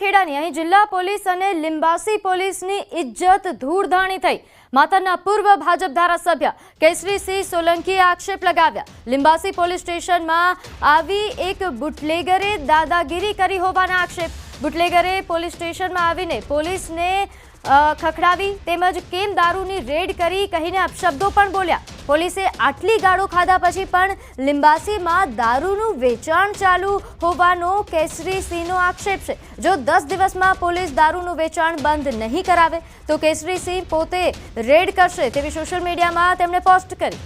ખેડાની અહીં જિલ્લા પોલીસ અને લિંબાસી પોલીસની ઇજ્જત ધૂળધાણી થઈ. માતરના પૂર્વ ભાજપ ધારાસભ્ય કેસરીસિંહ સોલંકીએ આક્ષેપ લગાવ્યા. લિંબાસી પોલીસ સ્ટેશનમાં આવી એક બુટલેગરે દાદાગીરી કરી હોવાના આક્ષેપ. બુટલેગરે પોલીસ સ્ટેશનમાં આવીને પોલીસને ખખડાવી તેમજ કેમ દારૂની રેડ કરી કહીને અપશબ્દો પણ બોલ્યા. પોલીસે આટલી ગાળો ખાધા પછી પણ લિંબાસીમાં દારૂનું વેચાણ ચાલુ હોવાનો કેસરી સિંહનો આક્ષેપ છે. જો દસ દિવસમાં પોલીસ દારૂનું વેચાણ બંધ નહીં કરાવે, તો કેસરી સિંહ પોતે રેડ કરશે તેવી સોશિયલ મીડિયામાં તેમણે પોસ્ટ કરી.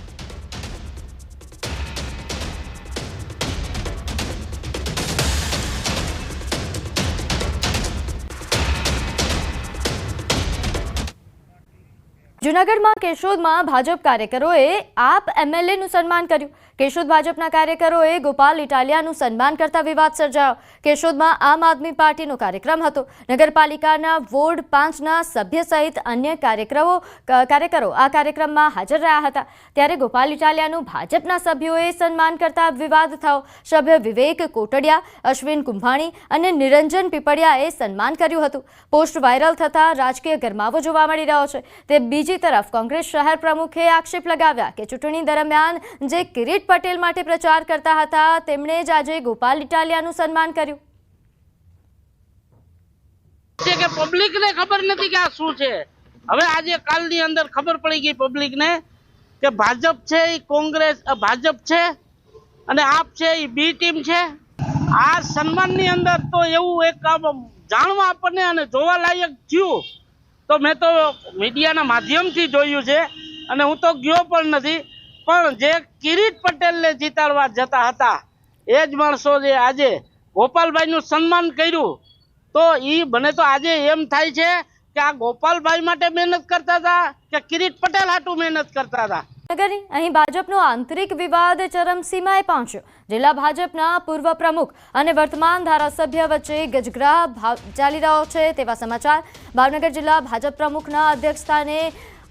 જૂનાગઢમાં કેશોદમાં ભાજપ કાર્યકરોએ આપ એમએલએનું સન્માન કર્યું. કેશોદ ભાજપના કાર્યકરોએ ગોપાલ ઇટાલિયાનું સન્માન કરતા વિવાદ સર્જાયો. કેશોદમાં આમ આદમી પાર્ટીનો કાર્યક્રમ હતો. નગરપાલિકાના વોર્ડ પાંચના સભ્ય સહિત અન્ય કાર્યક્રમો કાર્યકરો આ કાર્યક્રમમાં હાજર રહ્યા હતા. ત્યારે ગોપાલ ઇટાલિયાનું ભાજપના સભ્યોએ સન્માન કરતા વિવાદ થયો. સભ્ય વિવેક કોટડિયા, અશ્વિન કુંભાણી અને નિરંજન પીપળિયાએ સન્માન કર્યું હતું. પોસ્ટ વાયરલ થતાં રાજકીય ગરમાવો જોવા મળી રહ્યો છે. તે બીજી તરફ કોંગ્રેસ શહેર પ્રમુખે આક્ષેપ લગાવ્યા કે ચૂંટણી દરમિયાન જે કિરીટ પટેલ માટે પ્રચાર કરતા હતા, તેમણે જ આજે ગોપાલ ઇટાલિયાનું સન્માન કર્યું. છે કે પબ્લિક ને ખબર નથી કે આ શું છે. હવે આજે કાલની અંદર ખબર પડી ગઈ પબ્લિક ને કે ભાજપ છે એ કોંગ્રેસ ભાજપ છે અને આપ છે એ બી ટીમ છે. આ સન્માનની અંદર તો એવું એક જાણવા આપણને અને જોવા લાયક થયું તો મેં તો મીડિયાના માધ્યમથી જોયું છે અને હું તો ગયો પણ નથી. પણ જે કિરીટ પટેલને જીતાડવા જતા હતા, એ જ માણસો જે આજે ગોપાલભાઈનું સન્માન કર્યું, તો એ મને તો આજે એમ થાય છે કે આ ગોપાલભાઈ માટે મહેનત કરતા હતા કે કિરીટ પટેલ હાટું મહેનત કરતા હતા? નગરની અહીં ભાજપનો આંતરિક વિવાદ ચરમસીમાએ પહોંચ્યો. જિલ્લા ભાજપના પૂર્વ પ્રમુખ અને વર્તમાન ધારાસભ્ય વચ્ચે ગજગ્રાહ ચાલી રહ્યો છે તેવા સમાચાર. ભાવનગર જિલ્લા ભાજપ પ્રમુખના અધ્યક્ષસ્થાને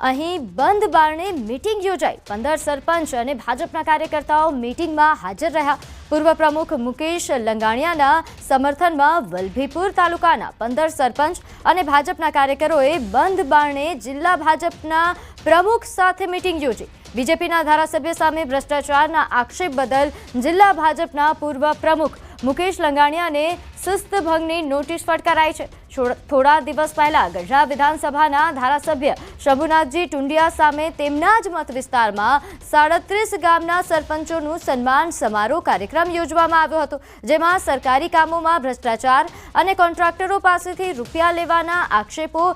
અહીં બંધ બારણે મીટિંગ યોજાઈ. પંદર સરપંચ અને ભાજપના કાર્યકર્તાઓ મીટિંગમાં હાજર રહ્યા. પૂર્વ પ્રમુખ મુકેશ લંગાણિયાના સમર્થનમાં વલભીપુર તાલુકાના પંદર સરપંચ અને ભાજપના કાર્યકરોએ બંધ બારણે જિલ્લા ભાજપના પ્રમુખ સાથે મીટિંગ યોજી. બીજેપીના ધારાસભ્ય સામે ભ્રષ્ટાચારના આક્ષેપ બદલ જિલ્લા ભાજપના પૂર્વ પ્રમુખ મુકેશ લંગાણિયાને શિસ્ત ભંગની નોટિસ ફટકારાઈ છે. થોડા દિવસ પહેલા ગઢડા વિધાનસભાના ધારાસભ્ય શંભુનાથજી ટુંડિયા સામે તેમના જ મત વિસ્તારમાં સાડત્રીસ ગામના સરપંચોનું સન્માન સમારોહ કાર્યક્રમ યોજવામાં આવ્યો હતો, જેમાં સરકારી કામોમાં ભ્રષ્ટાચાર અને કોન્ટ્રાક્ટરો પાસેથી રૂપિયા લેવાના આક્ષેપો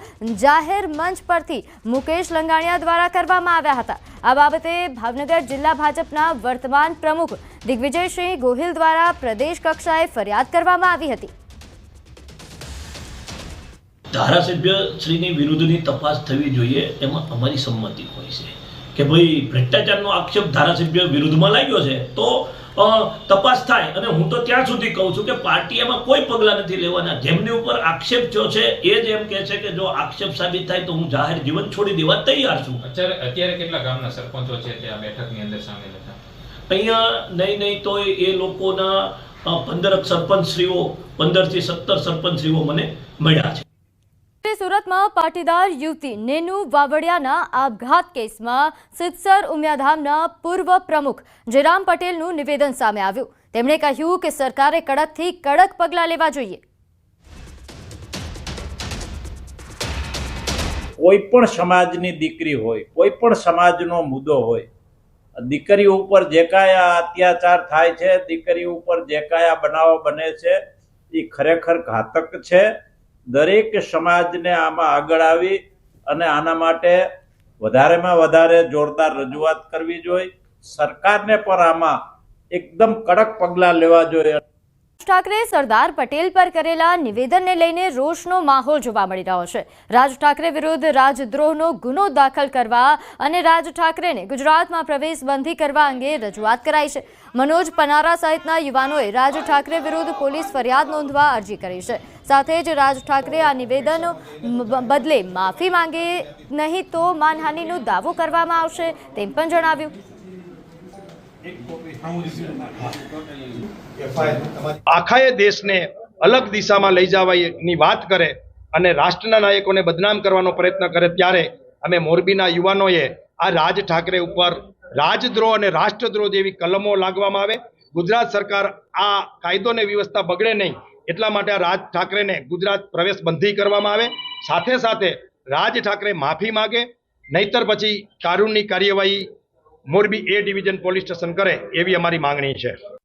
જાહેર મંચ પરથી મુકેશ લંગાણિયા દ્વારા કરવામાં આવ્યા હતા. આ બાબતે ભાવનગર જિલ્લા ભાજપના વર્તમાન પ્રમુખ દિગ્વિજયસિંહ ગોહિલ દ્વારા પ્રદેશ કક્ષાએ ફરિયાદ કરવામાં આવી હતી. ધારાસભ્ય શ્રીની વિરુદ્ધની તપાસ થવી જોઈએ એમાં અમારી સંમતિ હોય છે. કે ભાઈ ભ્રષ્ટાચારનો આક્ષેપ ધારાસભ્ય વિરુદ્ધમાં લાગ્યો છે તો તપાસ થાય. અને હું તો ત્યાં સુધી કહું છું કે પાર્ટી એમાં કોઈ પગલાં નથી લેવાના. જેમની ઉપર આક્ષેપ થયો છે એ જ એમ કહે છે કે જો આક્ષેપ સાબિત થાય તો હું જાહેર જીવન છોડી દેવા તૈયાર છું. અત્યારે અત્યારે કેટલા ગામના સરપંચો છે તે આ બેઠકની અંદર સામેલ હતા? અહીંયા નહીં નહીં તો એ લોકોના પંદર સરપંચશ્રીઓ પંદરથી સત્તર સરપંચશ્રીઓ મને મળ્યા છે. સુરતમાં પાટીદાર યુવતી નેનુ વાવડિયાના આપઘાત કેસમાં સિદ્ધસર ઉમિયાધામના પૂર્વ પ્રમુખ જયરામ પટેલનું નિવેદન સામે આવ્યું. તેમણે કહ્યું કે સરકારે કડકથી કડક પગલાં લેવા જોઈએ. કોઈ પણ સમાજની દીકરી હોય, કોઈ પણ સમાજનો મુદ્દો હોય દીકરી ઉપર જે કાંઈ અત્યાચાર થાય છે, દીકરી ઉપર જે કાંઈ બનાવો બને છે એ ખરેખર ઘાતક છે. દરેક સમાજને આમાં આગળ આવી અને આના માટે વધારેમાં વધારે જોરદાર રજૂઆત કરવી જોઈએ. સરકારને પણ આમાં એકદમ કડક પગલાં લેવા જોઈએ. ઠાકરે સરદાર પટેલ પર કરેલા નિવેદનને લઈને રોષનો માહોલ જોવા મળી રહ્યો છે. રાજ ઠાકરે વિરુદ્ધ રાજદ્રોહનો ગુનો દાખલ કરવા અને રાજ ઠાકરેને ગુજરાતમાં પ્રવેશ બંધી કરવા અંગે રજૂઆત કરાઈ છે. મનોજ પનારા સહિતના યુવાનોએ રાજ ઠાકરે વિરુદ્ધ પોલીસ ફરિયાદ નોંધવા અરજી કરી છે. સાથે જ રાજ ઠાકરે આ નિવેદનો બદલે માફી માંગે નહીં તો માનહાનિનો દાવો કરવામાં આવશે તેમ પણ જણાવ્યું. આખાએ દેશને અલગ દિશામાં લઈ જવાની વાત કરે અને રાષ્ટ્રના નાયકોને બદનામ કરવાનો પ્રયત્ન કરે ત્યારે અમે મોરબીના યુવાનોએ આ રાજ ઠાકરે ઉપર રાજદ્રોહ અને રાષ્ટ્રદ્રોહ જેવી કલમો લાગવામાં આવે. ગુજરાત સરકાર આ કાયદો અને વ્યવસ્થા બગડે નહીં એટલા માટે આ રાજ ઠાકરેને ગુજરાત પ્રવેશ બંધી કરવામાં આવે. સાથે સાથે રાજ ઠાકરે માફી માગે. નહીતર પછી કાનૂની કાર્યવાહી Morbi A division police station કરે એવી અમારી માંગણી છે.